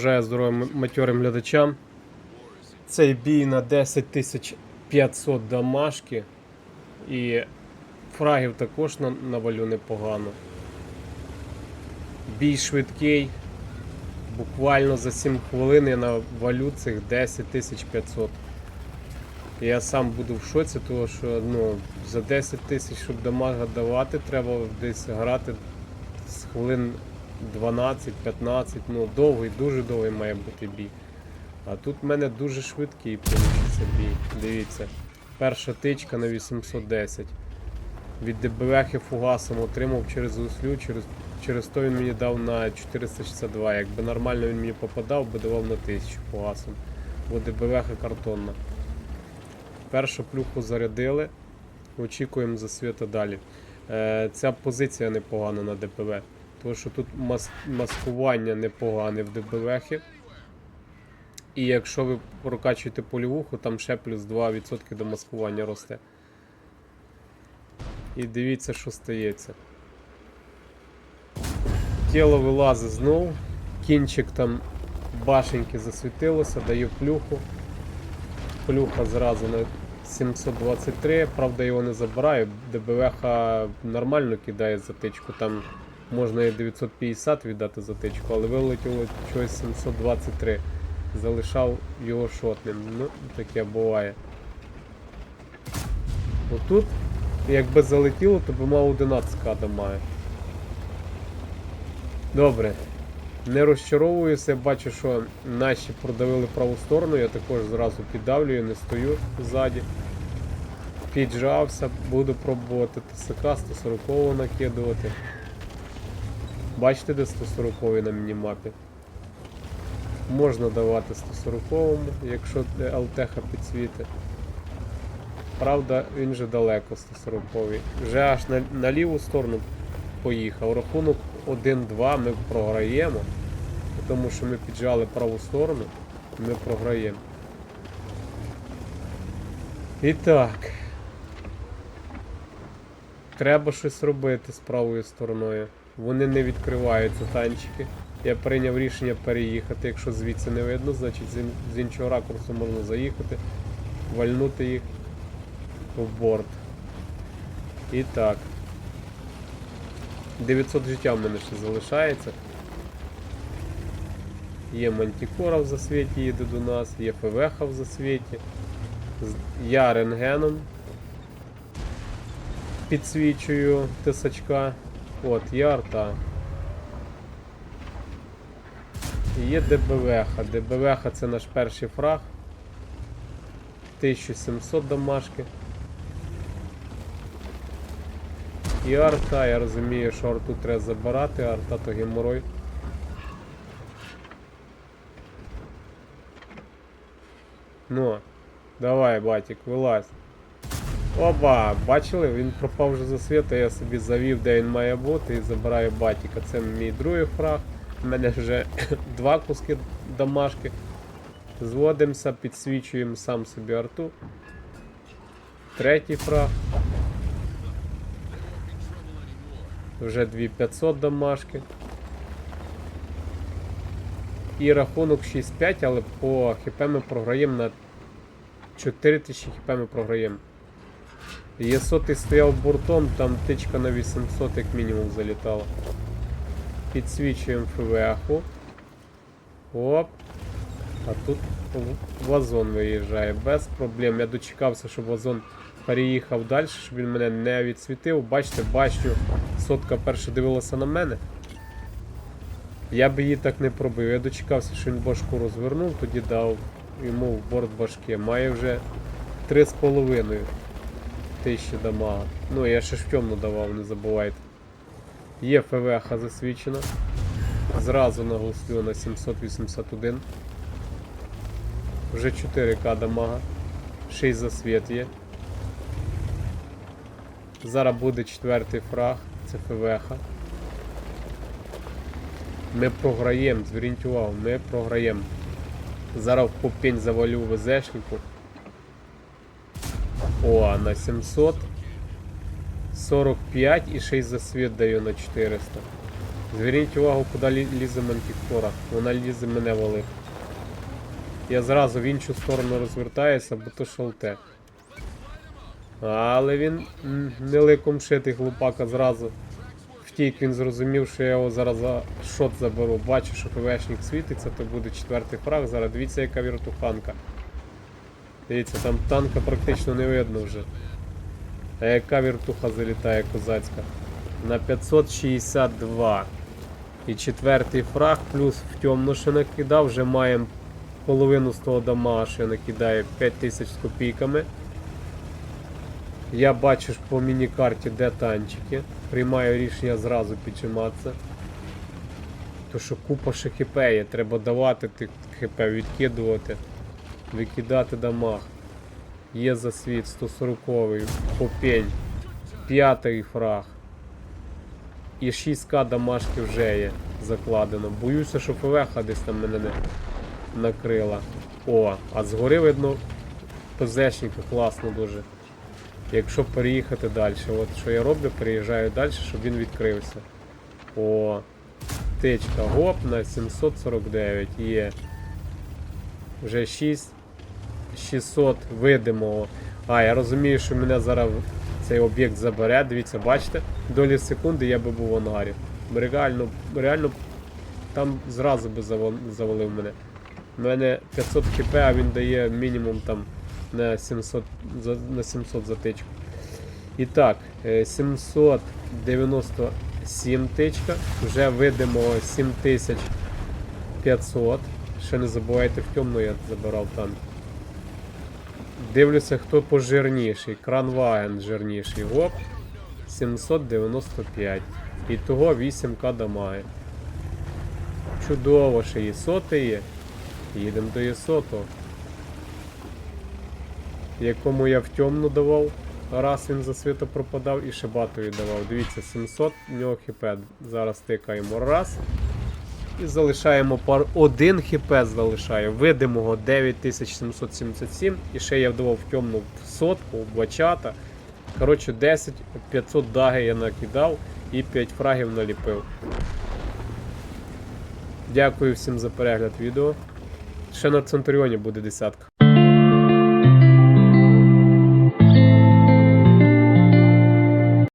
Бажаю здоров'я матьорим глядачам. Цей бій на 10500 дамашки. І фрагів також на- навалю непогано. Бій швидкий. Буквально за 7 хвилин я навалю цих 10500. Я сам буду в шоці, тому що ну, за 10 тисяч, щоб дамага давати, треба десь грати з хвилин 12-15, ну довгий, дуже довгий має бути бій. А тут в мене дуже швидкий получиться бій. Дивіться. Перша тичка на 810. Від ДБВХ фугасом отримав через гуслю, через, через то він мені дав на 462. Якби нормально він мені попадав, би давав на 1000 фугасом. Бо ДБВХ картонна. Першу плюху зарядили. Очікуємо за світа далі. Е, ця позиція непогана на ДПВ. Тому що тут мас- маскування непогане в ДБВХі. І якщо ви прокачуєте полівуху, там ще плюс 2% до маскування росте. І дивіться, що стається. Тіло вилазить знов, кінчик там башеньки засвітилося, даю плюху. Плюха зразу на 723, правда його не забираю. ДБВХ нормально кидає затичку, там можна і 950 віддати затичку, але вилетіло чогось 723. Залишав його шотним. Ну, таке буває. Отут, якби залетіло, то би мав 11 када має. Добре. Не розчаровуюся, бачу, що наші продавили праву сторону, я також зразу піддавлюю, не стою ззаді. Піджався, буду пробувати ТСК 140 накидувати. Бачите, де 140 на мінімапі? Можна давати 140-му, якщо ЛТХ підсвіти. Правда, він же далеко 140-й. Вже аж на, на ліву сторону поїхав. Рахунок 1-2 ми програємо. Тому що ми піджали праву сторону, ми програємо. І так. Треба щось робити з правою стороною. Вони не відкриваються танчики. Я прийняв рішення переїхати. Якщо звідси не видно, значить з, іншого ракурсу можна заїхати, вальнути їх в борт. І так. 900 життя в мене ще залишається. Є Мантікора в засвіті, їде до нас, є ФВХ в засвіті. Я рентгеном підсвічую тисачка. От, є арта. І Є ДБВХ. ДБВХ це наш перший фраг. 1700 дамашки. І арта, я розумію, що арту треба забирати, арта то геморой. Ну, давай, батік, вилазь. Опа, бачили, він пропав вже за світу, я собі завів, де він має бути, і забираю батіка. Це мій другий фраг. У мене вже два куски домашки. Зводимося, підсвічуємо сам собі арту. Третій фраг. Вже 2500 домашки. І рахунок 6-5, але по хп ми програємо на 4000 хп ми програємо. Є сотий стояв бортом, там тичка на 800 як мінімум залітала. Підсвічуємо ФВХу. Оп. А тут вазон виїжджає без проблем. Я дочекався, щоб вазон переїхав далі, щоб він мене не відсвітив. Бачите, бачу, сотка перша дивилася на мене. Я би її так не пробив. Я дочекався, що він башку розвернув, тоді дав йому в борт башки. Має вже 3,5 тисячі дамага. Ну, я ще ж в давав, не забувайте. Є ФВХ засвічена. Зразу наголослю на 781. Вже 4К дамага. 6 засвіт є. Зараз буде четвертий фраг, це ФВХ. Ми програємо, зверніть увагу, ми програємо. Зараз в попінь завалю ВЗшнику. О, на 700. 45 і 6 засвіт даю на 400. Зверніть увагу, куди лі- лізе мантікора. Вона лізе мене валить. Я зразу в іншу сторону розвертаюся, бо то шолте. Але він не ликом шитий хлопака зразу. Втік, він зрозумів, що я його зараз за шот заберу. Бачу, що ПВшник світиться, то буде четвертий фраг. Зараз дивіться, яка віртуханка. Дивіться, там танка практично не видно вже. А яка віртуха залітає козацька? На 562. І четвертий фраг, плюс в темну ще накидав, вже маємо половину з того дома, ще накидає 5000 з копійками. Я бачу ж по міні-карті, де танчики. Приймаю рішення зразу піджиматися. То що купа ще хп є, треба давати тих хп, відкидувати, викидати дамаг. Є засвіт 140-й, попень, п'ятий фраг. І 6к дамажки вже є закладено. Боюся, що ПВХ десь там мене не накрила. О, а згори видно ПЗшника класно дуже. Якщо переїхати далі. От що я роблю, переїжджаю далі, щоб він відкрився. О, тичка, гоп на 749 є. Вже 6. 600 видимого. А, я розумію, що мене зараз цей об'єкт забере. Дивіться, бачите? Долі секунди я би був в ангарі. Реально, реально там зразу би завалив мене. У мене 500 хп, а він дає мінімум там на 700, за, на 700 затичку. І так, е, 797 тичка, вже видимо 7500. Ще не забувайте в темну я забирав танк. Дивлюся, хто пожирніший. Кранваген жирніший. Гоп. 795. І того 8к дамаги. Чудово, ще і соти є. Їдемо до Єсоту. Якому я в темну давав. Раз він за світо пропадав і Шибатові давав. Дивіться, 700, у нього хп. Зараз тикаємо раз. І залишаємо пар. Один хп залишає. Видимого 9777. І ще я вдавав в темну сотку, в бачата. Коротше, 10 500 даги я накидав і 5 фрагів наліпив. Дякую всім за перегляд відео. Ще на Центуріоні буде десятка.